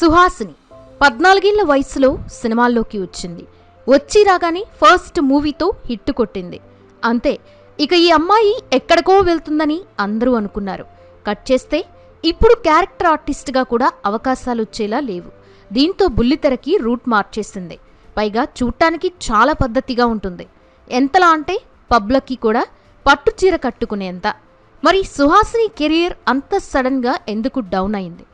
సుహాసిని పద్నాలుగేళ్ళ వయసులో సినిమాల్లోకి వచ్చింది. వచ్చి రాగానే ఫస్ట్ మూవీతో హిట్ కొట్టింది. అంతే ఇక ఈ అమ్మాయి ఎక్కడికో వెళ్తుందని అందరూ అనుకున్నారు. కట్ చేస్తే ఇప్పుడు క్యారెక్టర్ ఆర్టిస్ట్గా కూడా అవకాశాలు వచ్చేలా లేవు. దీంతో బుల్లితెరకి రూట్ మార్చేసింది. పైగా చూడటానికి చాలా పద్ధతిగా ఉంటుంది. ఎంతలా అంటే పబ్లకి కూడా పట్టుచీర కట్టుకునేంత. మరి సుహాసిని కెరియర్ అంత సడన్గా ఎందుకు డౌన్ అయింది?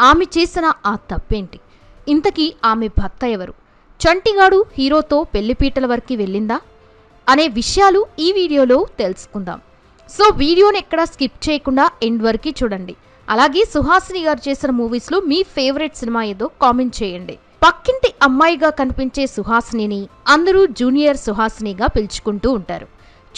ఆమె చేసిన ఆ తప్పేంటి? ఇంతకీ ఆమె భర్త ఎవరు? చంటిగాడు హీరోతో పెళ్ళిపీటల వరకు వెళ్ళిందా? అనే విషయాలు ఈ వీడియోలో తెలుసుకుందాం. సో వీడియోని ఎక్కడా స్కిప్ చేయకుండా ఎండ్ వరకు చూడండి. అలాగే సుహాసిని గారు చేసిన మూవీస్లో మీ ఫేవరెట్ సినిమా ఏదో కామెంట్ చేయండి. పక్కింటి అమ్మాయిగా కనిపించే సుహాసినిని అందరూ జూనియర్ సుహాసినిగా పిలుచుకుంటూ ఉంటారు.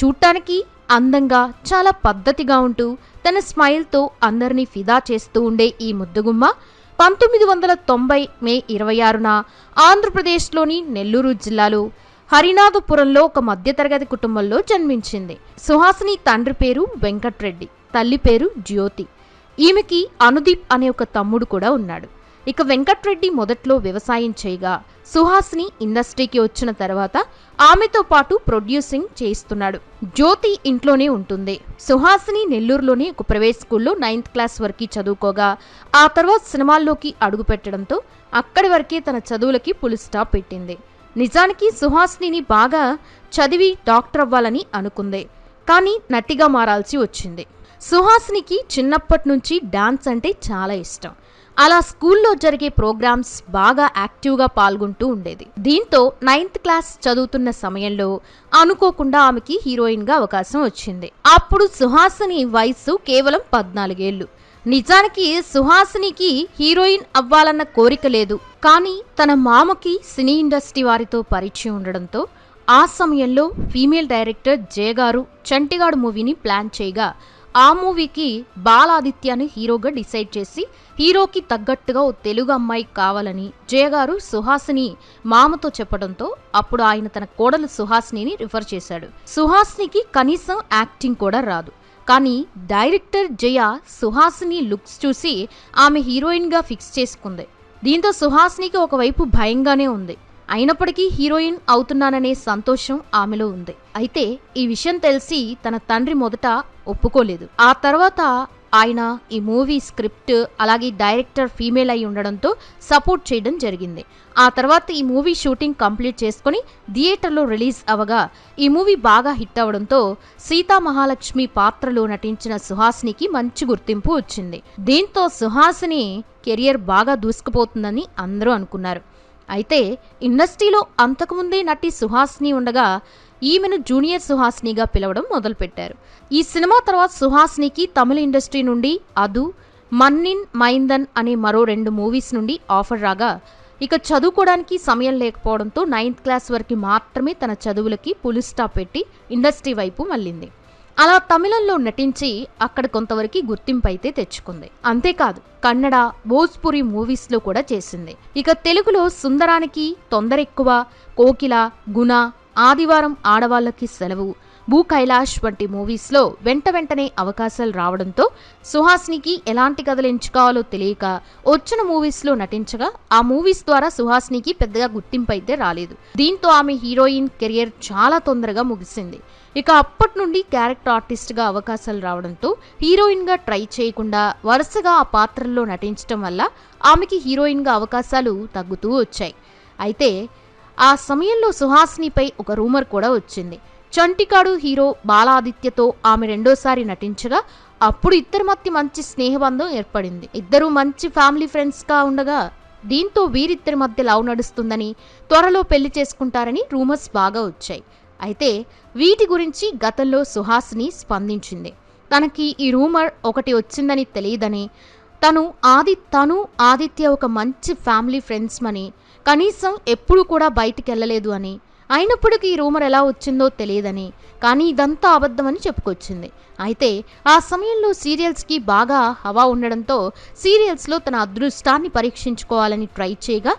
చూడటానికి అందంగా చాలా పద్ధతిగా ఉంటూ తన స్మైల్తో అందరినీ ఫిదా చేస్తూ ఉండే ఈ ముద్దుగుమ్మ పంతొమ్మిది వందల తొంభై మే ఇరవై ఆరున ఆంధ్రప్రదేశ్లోని నెల్లూరు జిల్లాలో హరినాథపురంలో ఒక మధ్యతరగతి కుటుంబంలో జన్మించింది. సుహాసిని తండ్రి పేరు వెంకట్రెడ్డి తల్లి పేరు జ్యోతి. ఈమెకి అనుదీప్ అనే ఒక తమ్ముడు కూడా ఉన్నాడు. ఇక వెంకట్రెడ్డి మొదట్లో వ్యవసాయం చేయగా సుహాస్ని ఇండస్ట్రీకి వచ్చిన తర్వాత ఆమెతో పాటు ప్రొడ్యూసింగ్ చేయిస్తున్నాడు. జ్యోతి ఇంట్లోనే ఉంటుంది. సుహాసిని నెల్లూరులోని ఒక ప్రైవేట్ స్కూల్లో నైన్త్ క్లాస్ వరకు చదువుకోగా ఆ తర్వాత సినిమాల్లోకి అడుగుపెట్టడంతో అక్కడి వరకే తన చదువులకి పులి స్టాప్ పెట్టింది. నిజానికి సుహాసిని బాగా చదివి డాక్టర్ అవ్వాలని అనుకుంది. కానీ నటిగా మారాల్సి వచ్చింది. సుహాసినికి చిన్నప్పటి నుంచి డాన్స్ అంటే చాలా ఇష్టం. అలా స్కూల్లో జరిగే ప్రోగ్రామ్స్ బాగా యాక్టివ్గా పాల్గొంటూ ఉండేది. దీంతో నైన్త్ క్లాస్ చదువుతున్న సమయంలో అనుకోకుండా ఆమెకి హీరోయిన్గా అవకాశం వచ్చింది. అప్పుడు సుహాసిని వయసు కేవలం పద్నాలుగేళ్ళు నిజానికి సుహాసినికి హీరోయిన్ అవ్వాలన్న కోరిక లేదు. కానీ తన మామకి సినీ ఇండస్ట్రీ వారితో పరిచయం ఉండడంతో ఆ సమయంలో ఫీమేల్ డైరెక్టర్ జయ గారు చంటిగాడు మూవీని ప్లాన్ చేయగా ఆ మూవీకి బాలాదిత్యని హీరోగా డిసైడ్ చేసి హీరోకి తగ్గట్టుగా ఓ తెలుగు అమ్మాయి కావాలని జయగారు సుహాసిని మామతో చెప్పడంతో అప్పుడు ఆయన తన కోడలు సుహాసిని రిఫర్ చేశాడు. సుహాసినికి కనీసం యాక్టింగ్ కూడా రాదు. కానీ డైరెక్టర్ జయ సుహాసిని లుక్స్ చూసి ఆమె హీరోయిన్గా ఫిక్స్ చేసుకుంది. దీంతో సుహాసినికి ఒకవైపు భయంగానే ఉంది. అయినప్పటికీ హీరోయిన్ అవుతున్నాననే సంతోషం ఆమెలో ఉంది. అయితే ఈ విషయం తెలిసి తన తండ్రి మొదట ఒప్పుకోలేదు. ఆ తర్వాత ఆయన ఈ మూవీ స్క్రిప్ట్ అలాగే డైరెక్టర్ ఫీమేల్ అయి ఉండడంతో సపోర్ట్ చేయడం జరిగింది. ఆ తర్వాత ఈ మూవీ షూటింగ్ కంప్లీట్ చేసుకుని థియేటర్లో రిలీజ్ అవగా ఈ మూవీ బాగా హిట్ అవడంతో సీతా మహాలక్ష్మి పాత్రలో నటించిన సుహాసినికి మంచి గుర్తింపు వచ్చింది. దీంతో సుహాసిని కెరియర్ బాగా దూసుకుపోతుందని అందరూ అనుకున్నారు. అయితే ఇండస్ట్రీలో అంతకుముందే నటి సుహాసిని ఉండగా ఈమెను జూనియర్ సుహాసినిగా పిలవడం మొదలుపెట్టారు. ఈ సినిమా తర్వాత సుహాసినికి తమిళ ఇండస్ట్రీ నుండి అదు మన్నిన్ మైందన్ అనే మరో రెండు మూవీస్ నుండి ఆఫర్ రాగా ఇక చదువుకోవడానికి సమయం లేకపోవడంతో నైన్త్ క్లాస్ వరకు మాత్రమే తన చదువులకి పులి స్టాప్ పెట్టి ఇండస్ట్రీ వైపు మళ్ళింది. అలా తమిళంలో నటించి అక్కడ కొంతవరకు గుర్తింపు అయితే తెచ్చుకుంది. అంతేకాదు కన్నడ భోజ్పురి మూవీస్లో కూడా చేసింది. ఇక తెలుగులో సుందరానికి తొందర ఎక్కువ కోకిల గుణ ఆదివారం ఆడవాళ్ళకి సెలవు. భూ కైలాష్ వంటి మూవీస్లో వెంట వెంటనే అవకాశాలు రావడంతో సుహాసినికి ఎలాంటి కథలు ఎంచుకోవాలో తెలియక వచ్చిన మూవీస్లో నటించగా ఆ మూవీస్ ద్వారా సుహాసినికి పెద్దగా గుర్తింపు అయితే రాలేదు. దీంతో ఆమె హీరోయిన్ కెరియర్ చాలా తొందరగా ముగిసింది. ఇక అప్పటి నుండి క్యారెక్టర్ ఆర్టిస్ట్గా అవకాశాలు రావడంతో హీరోయిన్గా ట్రై చేయకుండా వరుసగా ఆ పాత్రల్లో నటించడం వల్ల ఆమెకి హీరోయిన్గా అవకాశాలు తగ్గుతూ వచ్చాయి. అయితే ఆ సమయంలో సుహాసినిపై ఒక రూమర్ కూడా వచ్చింది. చంటికాడు హీరో బాలాదిత్యతో ఆమె రెండోసారి నటించగా అప్పుడు ఇద్దరి మధ్య మంచి స్నేహబంధం ఏర్పడింది. ఇద్దరు మంచి ఫ్యామిలీ ఫ్రెండ్స్గా ఉండగా దీంతో వీరిద్దరి మధ్య లవ్ నడుస్తుందని త్వరలో పెళ్ళి చేసుకుంటారని రూమర్స్ బాగా వచ్చాయి. అయితే వీటి గురించి గతంలో సుహాసిని స్పందించింది. తనకి ఈ రూమర్ ఒకటి వచ్చిందని తెలియదని తను ఆది తను ఆదిత్య ఒక మంచి ఫ్యామిలీ ఫ్రెండ్స్ అని కనీసం ఎప్పుడు కూడా బయటికి వెళ్ళలేదు అని అయినప్పటికీ ఈ రూమర్ ఎలా వచ్చిందో తెలియదని కానీ ఇదంతా అబద్ధమని చెప్పుకొచ్చింది. అయితే ఆ సమయంలో సీరియల్స్కి బాగా హవా ఉండడంతో సీరియల్స్లో తన అదృష్టాన్ని పరీక్షించుకోవాలని ట్రై చేయగా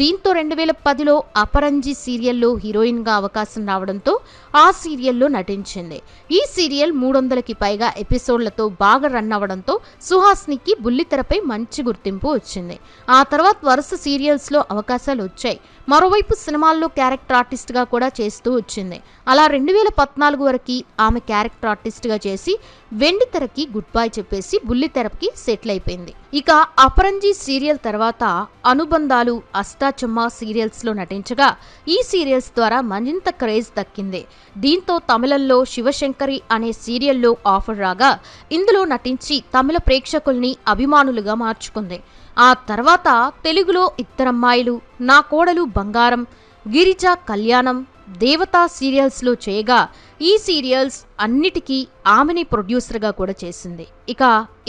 దీంతో రెండు వేల పదిలో అపరంజి సీరియల్లో హీరోయిన్గా అవకాశం రావడంతో ఆ సీరియల్లో నటించింది. ఈ సీరియల్ మూడు వందలకి పైగా ఎపిసోడ్లతో బాగా రన్ అవ్వడంతో సుహాస్నికి బుల్లితెరపై మంచి గుర్తింపు వచ్చింది. ఆ తర్వాత వరుస సీరియల్స్లో అవకాశాలు వచ్చాయి. మరోవైపు సినిమాల్లో క్యారెక్టర్ ఆర్టిస్ట్గా కూడా చేస్తూ వచ్చింది. అలా రెండు వేల పద్నాలుగు వరకు ఆమె క్యారెక్టర్ ఆర్టిస్ట్గా చేసి వెండి తెరకి గుడ్ బై చెప్పేసి బుల్లి తెరకి సెటిల్ అయిపోయింది. ఇక అపరంజీ సీరియల్ తర్వాత అనుబంధాలు అష్టాచమ్మ సీరియల్స్లో నటించగా ఈ సీరియల్స్ ద్వారా మరింత క్రేజ్ దక్కింది. దీంతో తమిళంలో శివశంకరి అనే సీరియల్లో ఆఫర్ రాగా ఇందులో నటించి తమిళ ప్రేక్షకుల్ని అభిమానులుగా మార్చుకుంది. ఆ తర్వాత తెలుగులో ఇద్దరమ్మాయిలు నా కోడలు బంగారం గిరిజ కళ్యాణం దేవతా సీరియల్స్లో చేయగా ఈ సీరియల్స్ అన్నిటికీ ఆమెని ప్రొడ్యూసర్గా కూడా చేసింది. ఇక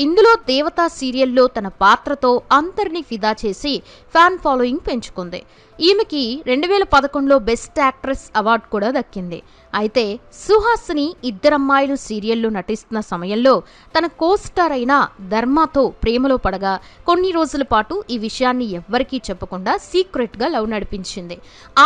ఇందులో దేవతా సీరియల్లో తన పాత్రతో అందరినీ ఫిదా చేసి ఫ్యాన్ ఫాలోయింగ్ పెంచుకుంది. ఈమెకి రెండు వేల పదకొండులో బెస్ట్ యాక్ట్రెస్ అవార్డు కూడా దక్కింది. అయితే సుహాసిని ఇద్దరమ్మాయిలు సీరియల్లో నటిస్తున్న సమయంలో తన కోస్టార్ అయిన ధర్మాతో ప్రేమలో పడగా కొన్ని రోజుల పాటు ఈ విషయాన్ని ఎవ్వరికీ చెప్పకుండా సీక్రెట్గా లవ్ నడిపించింది.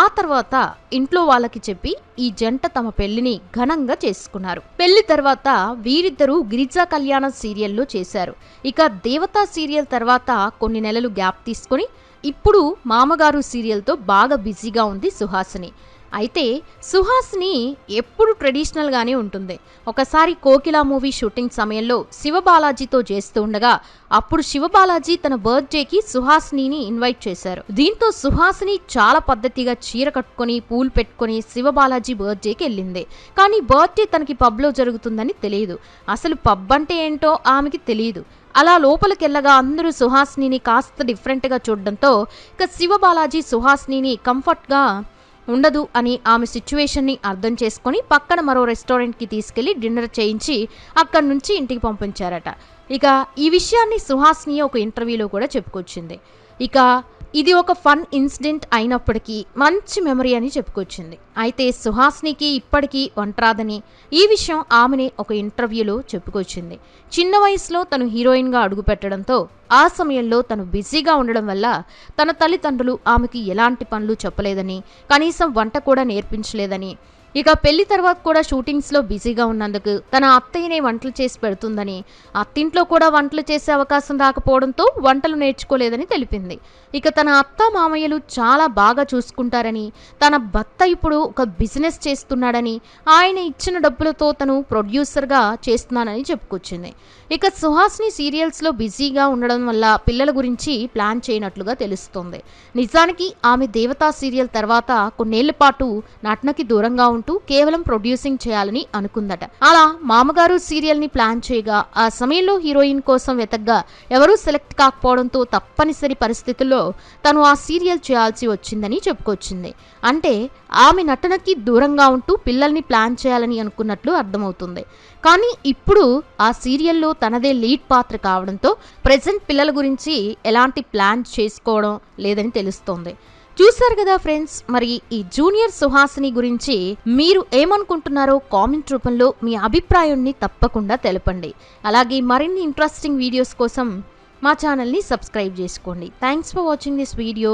ఆ తర్వాత ఇంట్లో వాళ్ళకి చెప్పి ఈ జంట తమ పెళ్ళిని ఘనంగా చేసుకున్నారు. పెళ్ళి తర్వాత వీరిద్దరూ గిరిజా కళ్యాణ సీరియల్లో చేశారు. ఇక దేవతా సీరియల్ తర్వాత కొన్ని నెలలు గ్యాప్ తీసుకొని ఇప్పుడు మామగారు సీరియల్తో బాగా బిజీగా ఉంది సుహాసిని. అయితే సుహాస్ని ఎప్పుడు ట్రెడిషనల్గానే ఉంటుంది. ఒకసారి కోకిలా మూవీ షూటింగ్ సమయంలో శివబాలాజీతో చేస్తూ ఉండగా అప్పుడు శివబాలాజీ తన బర్త్డేకి సుహాస్నిని ఇన్వైట్ చేశారు. దీంతో సుహాస్ని చాలా పద్ధతిగా చీర కట్టుకొని పూలు పెట్టుకొని శివబాలాజీ బర్త్డేకి వెళ్ళింది. కానీ బర్త్డే తనకి పబ్లో జరుగుతుందని తెలియదు. అసలు పబ్ అంటే ఏంటో ఆమెకి తెలియదు. అలా లోపలికెళ్ళగా అందరూ సుహాస్నిని కాస్త డిఫరెంట్గా చూడడంతో ఇక శివబాలాజీ సుహాస్నిని కంఫర్ట్గా ఉండదు అని ఆమె సిచ్యువేషన్ని అర్థం చేసుకొని పక్కన మరో రెస్టారెంట్కి తీసుకెళ్ళి డిన్నర్ చేయించి అక్కడి నుంచి ఇంటికి పంపించారట. ఇక ఈ విషయాన్ని సుహాస్ని ఒక ఇంటర్వ్యూలో కూడా చెప్పుకొచ్చింది. ఇక ఇది ఒక ఫన్ ఇన్సిడెంట్ అయినప్పటికీ మంచి మెమరీ అని చెప్పుకొచ్చింది. అయితే సుహాస్నికి ఇప్పటికీ ఒంటరాదని ఈ విషయం ఆమెనే ఒక ఇంటర్వ్యూలో చెప్పుకొచ్చింది. చిన్న వయసులో తను హీరోయిన్గా అడుగుపెట్టడంతో ఆ సమయంలో తను బిజీగా ఉండడం వల్ల తన తల్లిదండ్రులు ఆమెకి ఎలాంటి పనులు చెప్పలేదని కనీసం వంట కూడా నేర్పించలేదని ఇక పెళ్ళి తర్వాత కూడా షూటింగ్స్లో బిజీగా ఉన్నందుకు తన అత్తయ్యనే వంటలు చేసి పెడుతుందని అత్తింట్లో కూడా వంటలు చేసే అవకాశం రాకపోవడంతో వంటలు నేర్చుకోలేదని తెలిపింది. ఇక తన అత్త మామయ్యలు చాలా బాగా చూసుకుంటారని తన భర్త ఇప్పుడు ఒక బిజినెస్ చేస్తున్నాడని ఆయన ఇచ్చిన డబ్బులతో తను ప్రొడ్యూసర్గా చేస్తున్నానని చెప్పుకొచ్చింది. ఇక సుహాస్ని సీరియల్స్లో బిజీగా ఉండడం వల్ల పిల్లల గురించి ప్లాన్ చేయనట్లుగా తెలుస్తోంది. నిజానికి ఆమె దేవతా సీరియల్ తర్వాత కొన్నేళ్ళ పాటు నటనకి దూరంగా ఉంటూ కేవలం ప్రొడ్యూసింగ్ చేయాలని అనుకుందట. అలా మామగారు సీరియల్ని ప్లాన్ చేయగా ఆ సమయంలో హీరోయిన్ కోసం వెతగ్గా ఎవరూ సెలెక్ట్ కాకపోవడంతో తప్పనిసరి పరిస్థితుల్లో తను ఆ సీరియల్ చేయాల్సి వచ్చిందని చెప్పుకొచ్చింది. అంటే ఆమె నటనకి దూరంగా ఉంటూ పిల్లల్ని ప్లాన్ చేయాలని అనుకున్నట్లు అర్థమవుతుంది. కానీ ఇప్పుడు ఆ సీరియల్లో తనదే లీడ్ పాత్ర కావడంతో ప్రజెంట్ పిల్లల గురించి ఎలాంటి ప్లాన్ చేసుకోవడం లేదని తెలుస్తోంది. చూశారు కదా ఫ్రెండ్స్ మరి ఈ జూనియర్ సుహాసిని గురించి మీరు ఏమనుకుంటున్నారో కామెంట్ రూపంలో మీ అభిప్రాయాన్ని తప్పకుండా తెలపండి. అలాగే మరిన్ని ఇంట్రెస్టింగ్ వీడియోస్ కోసం మా ఛానల్ని సబ్స్క్రైబ్ చేసుకోండి. Thanks for watching this video